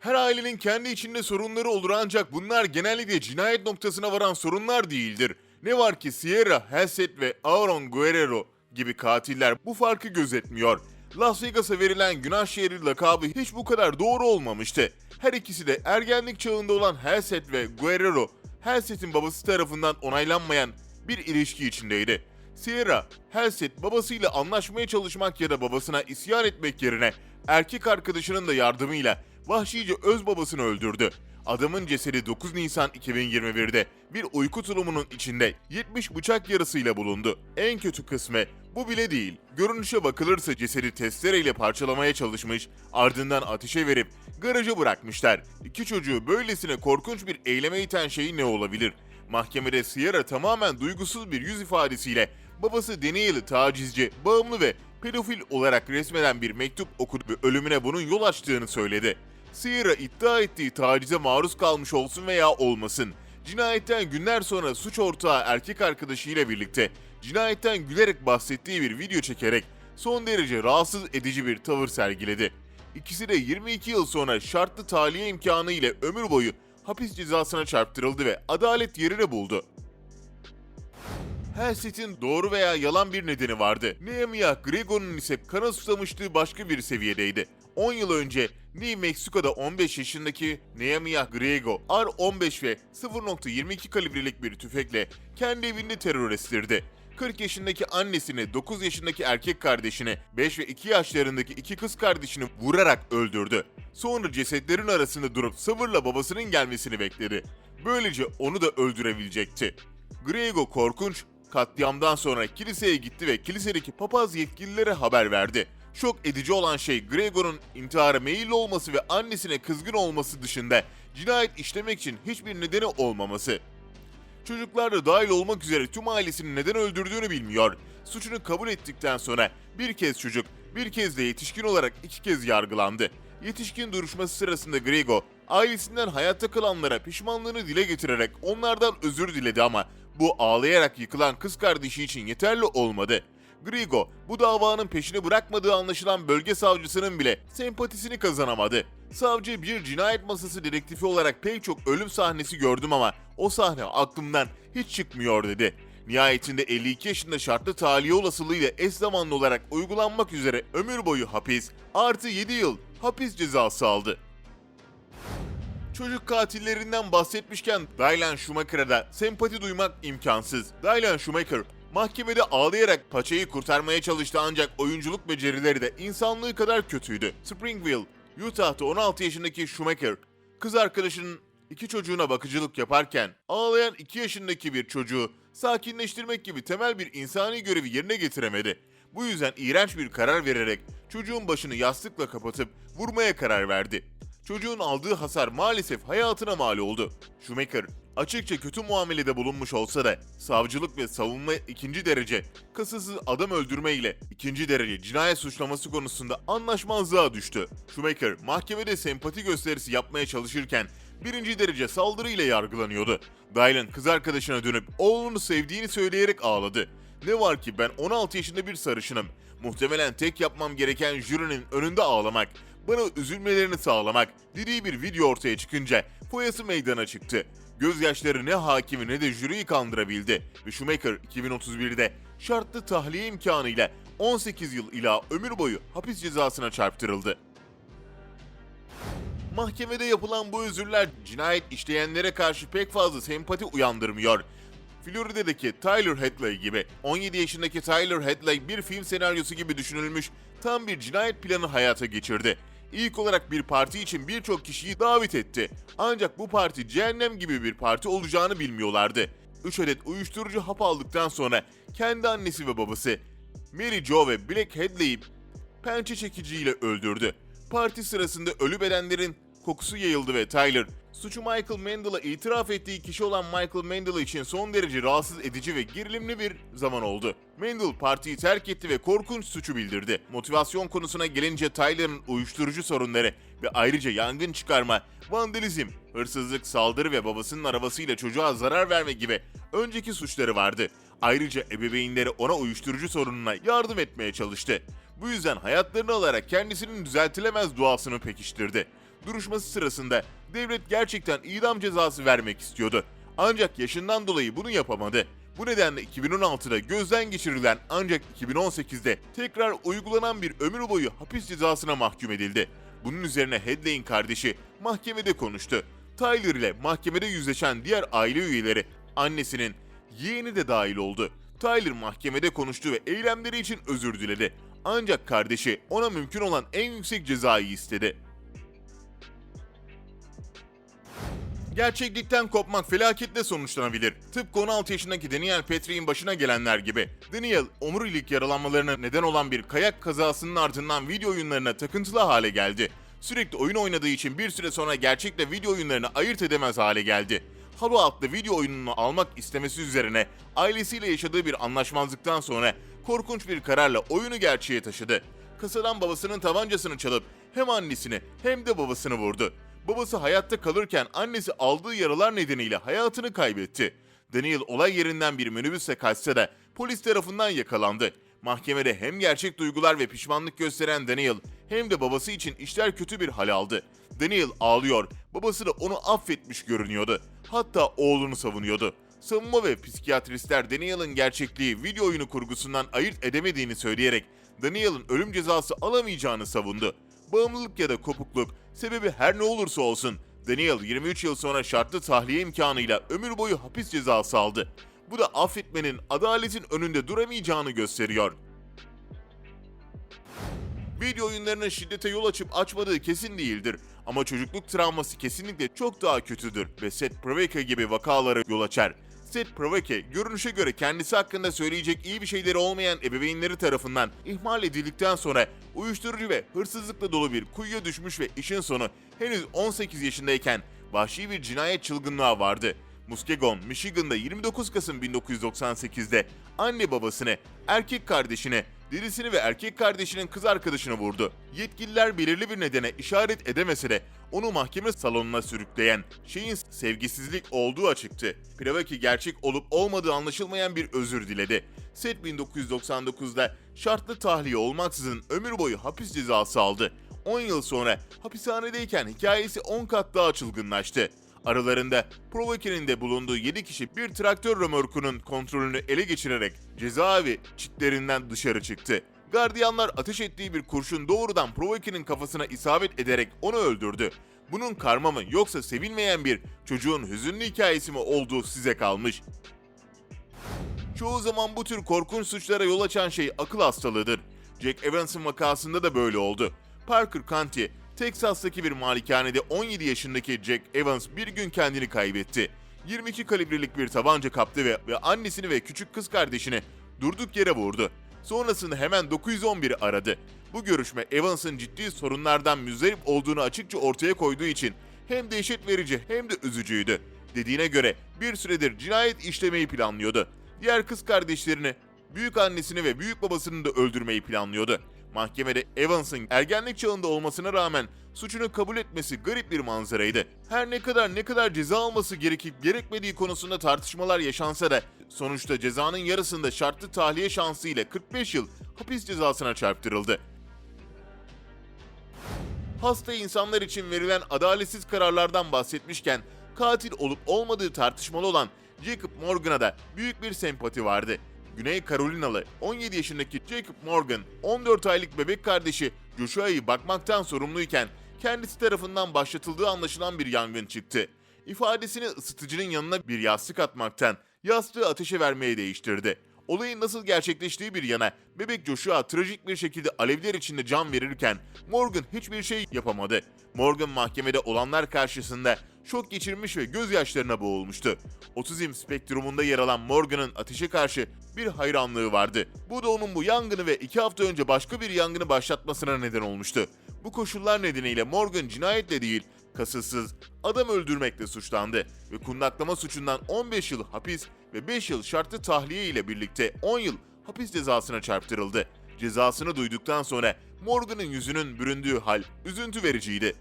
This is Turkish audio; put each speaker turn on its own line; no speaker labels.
Her ailenin kendi içinde sorunları olur ancak bunlar genellikle cinayet noktasına varan sorunlar değildir. Ne var ki Sierra, Halsted ve Aaron Guerrero gibi katiller bu farkı gözetmiyor. Las Vegas'a verilen günah şehri lakabı hiç bu kadar doğru olmamıştı. Her ikisi de ergenlik çağında olan Halsted ve Guerrero, Halsed'in babası tarafından onaylanmayan bir ilişki içindeydi. Sierra, Halsted babasıyla anlaşmaya çalışmak ya da babasına isyan etmek yerine erkek arkadaşının da yardımıyla vahşice öz babasını öldürdü. Adamın cesedi 9 Nisan 2021'de bir uyku tulumunun içinde 70 bıçak yarasıyla bulundu. En kötü kısmı bu bile değil. Görünüşe bakılırsa cesedi testereyle parçalamaya çalışmış, ardından ateşe verip garaja bırakmışlar. İki çocuğu böylesine korkunç bir eyleme iten şey ne olabilir? Mahkemede Sierra tamamen duygusuz bir yüz ifadesiyle babası Daniel'ı tacizci, bağımlı ve pedofil olarak resmeden bir mektup okudu ve ölümüne bunun yol açtığını söyledi. Sierra iddia ettiği tacize maruz kalmış olsun veya olmasın. Cinayetten günler sonra suç ortağı erkek arkadaşıyla birlikte cinayetten gülerek bahsettiği bir video çekerek son derece rahatsız edici bir tavır sergiledi. İkisi de 22 yıl sonra şartlı tahliye imkanı ile ömür boyu hapis cezasına çarptırıldı ve adalet yerini buldu. Halstead'in doğru veya yalan bir nedeni vardı. Nehemiah Grego'nun ise kana susamışlığı başka bir seviyedeydi. 10 yıl önce New Mexico'da 15 yaşındaki Nehemiah Grego R-15 ve 0.22 kalibrelik bir tüfekle kendi evinde terör estirdi. 40 yaşındaki annesini, 9 yaşındaki erkek kardeşini, 5 ve 2 yaşlarındaki iki kız kardeşini vurarak öldürdü. Sonra cesetlerin arasında durup sabırla babasının gelmesini bekledi. Böylece onu da öldürebilecekti. Grego korkunç, katliamdan sonra kiliseye gitti ve kilisedeki papaz yetkililere haber verdi. Şok edici olan şey Grego'nun intihara meyilli olması ve annesine kızgın olması dışında cinayet işlemek için hiçbir nedeni olmaması. Çocuklar da dahil olmak üzere tüm ailesini neden öldürdüğünü bilmiyor. Suçunu kabul ettikten sonra bir kez çocuk, bir kez de yetişkin olarak iki kez yargılandı. Yetişkin duruşması sırasında Grego, ailesinden hayatta kalanlara pişmanlığını dile getirerek onlardan özür diledi ama bu ağlayarak yıkılan kız kardeşi için yeterli olmadı. Grigo, bu davanın peşini bırakmadığı anlaşılan bölge savcısının bile sempatisini kazanamadı. Savcı bir cinayet masası dedektifi olarak pek çok ölüm sahnesi gördüm ama o sahne aklımdan hiç çıkmıyor dedi. Nihayetinde 52 yaşında şartlı tahliye olasılığıyla eş zamanlı olarak uygulanmak üzere ömür boyu hapis artı 7 yıl hapis cezası aldı. Çocuk katillerinden bahsetmişken Dylan Schumacher'a da sempati duymak imkansız. Dylan Schumacher mahkemede ağlayarak paçayı kurtarmaya çalıştı ancak oyunculuk becerileri de insanlığı kadar kötüydü. Springville, Utah'ta 16 yaşındaki Schumacher, kız arkadaşının iki çocuğuna bakıcılık yaparken ağlayan 2 yaşındaki bir çocuğu sakinleştirmek gibi temel bir insani görevi yerine getiremedi. Bu yüzden iğrenç bir karar vererek çocuğun başını yastıkla kapatıp vurmaya karar verdi. Çocuğun aldığı hasar maalesef hayatına mal oldu. Schumacher açıkça kötü muamelede bulunmuş olsa da savcılık ve savunma ikinci derece kasıtsız adam öldürme ile ikinci derece cinayet suçlaması konusunda anlaşmazlığa düştü. Schumacher mahkemede sempati gösterisi yapmaya çalışırken birinci derece saldırı ile yargılanıyordu. Dylan kız arkadaşına dönüp oğlunu sevdiğini söyleyerek ağladı. Ne var ki ben 16 yaşında bir sarışınım. Muhtemelen tek yapmam gereken jürinin önünde ağlamak, bana üzülmelerini sağlamak dediği bir video ortaya çıkınca foyası meydana çıktı. Gözyaşları ne hakimi ne de jüriyi kandırabildi ve Schumacher 2031'de şartlı tahliye imkanıyla 18 yıl ila ömür boyu hapis cezasına çarptırıldı. Mahkemede yapılan bu özürler cinayet işleyenlere karşı pek fazla sempati uyandırmıyor. Florida'daki Tyler Hadley gibi 17 yaşındaki Tyler Hadley bir film senaryosu gibi düşünülmüş tam bir cinayet planı hayata geçirdi. İlk olarak bir parti için birçok kişiyi davet etti. Ancak bu parti cehennem gibi bir parti olacağını bilmiyorlardı. 3 adet uyuşturucu hap aldıktan sonra kendi annesi ve babası Mary Jo ve Black Hadley'i pençe çekiciyle öldürdü. Parti sırasında ölü bedenlerin kokusu yayıldı ve Tyler, suçu Michael Mandel'a itiraf ettiği kişi olan Michael Mandel için son derece rahatsız edici ve gerilimli bir zaman oldu. Mandel partiyi terk etti ve korkunç suçu bildirdi. Motivasyon konusuna gelince Tyler'ın uyuşturucu sorunları ve ayrıca yangın çıkarma, vandalizm, hırsızlık, saldırı ve babasının arabasıyla çocuğa zarar verme gibi önceki suçları vardı. Ayrıca ebeveynleri ona uyuşturucu sorununa yardım etmeye çalıştı. Bu yüzden hayatlarını alarak kendisinin düzeltilemez duasını pekiştirdi. duruşması sırasında devlet gerçekten idam cezası vermek istiyordu. Ancak yaşından dolayı bunu yapamadı. Bu nedenle 2016'da gözden geçirilen ancak 2018'de tekrar uygulanan bir ömür boyu hapis cezasına mahkum edildi. Bunun üzerine Headley'in kardeşi mahkemede konuştu. Tyler ile mahkemede yüzleşen diğer aile üyeleri, annesinin yeğeni de dahil oldu. Tyler mahkemede konuştu ve eylemleri için özür diledi. Ancak kardeşi ona mümkün olan en yüksek cezayı istedi. Gerçeklikten kopmak felaketle sonuçlanabilir. Tıpkı 16 yaşındaki Daniel Patrick'in başına gelenler gibi. Daniel, omurilik yaralanmalarına neden olan bir kayak kazasının ardından video oyunlarına takıntılı hale geldi. Sürekli oyun oynadığı için bir süre sonra gerçekle video oyunlarını ayırt edemez hale geldi. Halo adlı video oyununu almak istemesi üzerine ailesiyle yaşadığı bir anlaşmazlıktan sonra korkunç bir kararla oyunu gerçeğe taşıdı. Kasadan babasının tabancasını çalıp hem annesini hem de babasını vurdu. Babası hayatta kalırken annesi aldığı yaralar nedeniyle hayatını kaybetti. Daniel olay yerinden bir minibüse kaçsa da polis tarafından yakalandı. Mahkemede hem gerçek duygular ve pişmanlık gösteren Daniel hem de babası için işler kötü bir hal aldı. Daniel ağlıyor, babası da onu affetmiş görünüyordu. Hatta oğlunu savunuyordu. Savunma ve psikiyatristler Daniel'ın gerçekliği video oyunu kurgusundan ayırt edemediğini söyleyerek Daniel'ın ölüm cezası alamayacağını savundu. Bağımlılık ya da kopukluk, sebebi her ne olursa olsun Daniel 23 yıl sonra şartlı tahliye imkanıyla ömür boyu hapis cezası aldı. Bu da affetmenin adaletin önünde duramayacağını gösteriyor. Video oyunlarının şiddete yol açıp açmadığı kesin değildir. Ama çocukluk travması kesinlikle çok daha kötüdür ve Seth Praveka gibi vakalara yol açar. Seth Praveka, görünüşe göre kendisi hakkında söyleyecek iyi bir şeyleri olmayan ebeveynleri tarafından ihmal edildikten sonra uyuşturucu ve hırsızlıkla dolu bir kuyuya düşmüş ve işin sonu henüz 18 yaşındayken vahşi bir cinayet çılgınlığa vardı. Muskegon, Michigan'da 29 Kasım 1998'de anne babasını, erkek kardeşini, dedesini ve erkek kardeşinin kız arkadaşını vurdu. Yetkililer belirli bir nedene işaret edemese de onu mahkeme salonuna sürükleyen şeyin sevgisizlik olduğu açıktı. Piravaki gerçek olup olmadığı anlaşılmayan bir özür diledi. Seth 1999'da şartlı tahliye olmaksızın ömür boyu hapis cezası aldı. 10 yıl sonra hapishanedeyken hikayesi 10 kat daha çılgınlaştı. Aralarında Provoker'in de bulunduğu 7 kişi bir traktör römorkunun kontrolünü ele geçirerek cezaevi çitlerinden dışarı çıktı. Gardiyanlar ateş ettiği bir kurşun doğrudan Provoker'in kafasına isabet ederek onu öldürdü. Bunun karma mı yoksa sevilmeyen bir çocuğun hüzünlü hikayesi mi olduğu size kalmış. Çoğu zaman bu tür korkunç suçlara yol açan şey akıl hastalığıdır. Jack Evans'ın vakasında da böyle oldu. Parker County, Texas'taki bir malikanede 17 yaşındaki Jack Evans bir gün kendini kaybetti. 22 kalibrelik bir tabanca kaptı ve, ve annesini ve küçük kız kardeşini durduk yere vurdu. Sonrasında hemen 911'i aradı. Bu görüşme Evans'ın ciddi sorunlardan müzdarip olduğunu açıkça ortaya koyduğu için hem dehşet verici hem de üzücüydü. Dediğine göre bir süredir cinayet işlemeyi planlıyordu. Diğer kız kardeşlerini, büyük annesini ve büyük babasını da öldürmeyi planlıyordu. Mahkemede Evans'ın ergenlik çağında olmasına rağmen suçunu kabul etmesi garip bir manzaraydı. Her ne kadar ne kadar ceza alması gerekip gerekmediği konusunda tartışmalar yaşansa da sonuçta cezanın yarısında şartlı tahliye şansı ile 45 yıl hapis cezasına çarptırıldı. Hasta insanlar için verilen adaletsiz kararlardan bahsetmişken katil olup olmadığı tartışmalı olan Jacob Morgan'a da büyük bir sempati vardı. Güney Carolinalı 17 yaşındaki Jacob Morgan 14 aylık bebek kardeşi Joshua'yı bakmaktan sorumluyken kendisi tarafından başlatıldığı anlaşılan bir yangın çıktı. İfadesini ısıtıcının yanına bir yastık atmaktan yastığı ateşe vermeye değiştirdi. Olayın nasıl gerçekleştiği bir yana bebek Joshua trajik bir şekilde alevler içinde can verirken Morgan hiçbir şey yapamadı. Morgan mahkemede olanlar karşısında şok geçirmiş ve gözyaşlarına boğulmuştu. Otizm spektrumunda yer alan Morgan'ın ateşe karşı bir hayranlığı vardı. Bu da onun bu yangını ve iki hafta önce başka bir yangını başlatmasına neden olmuştu. Bu koşullar nedeniyle Morgan cinayetle değil, kasıtsız adam öldürmekle suçlandı ve kundaklama suçundan 15 yıl hapis ve 5 yıl şartlı tahliye ile birlikte 10 yıl hapis cezasına çarptırıldı. Cezasını duyduktan sonra Morgan'ın yüzünün büründüğü hal üzüntü vericiydi.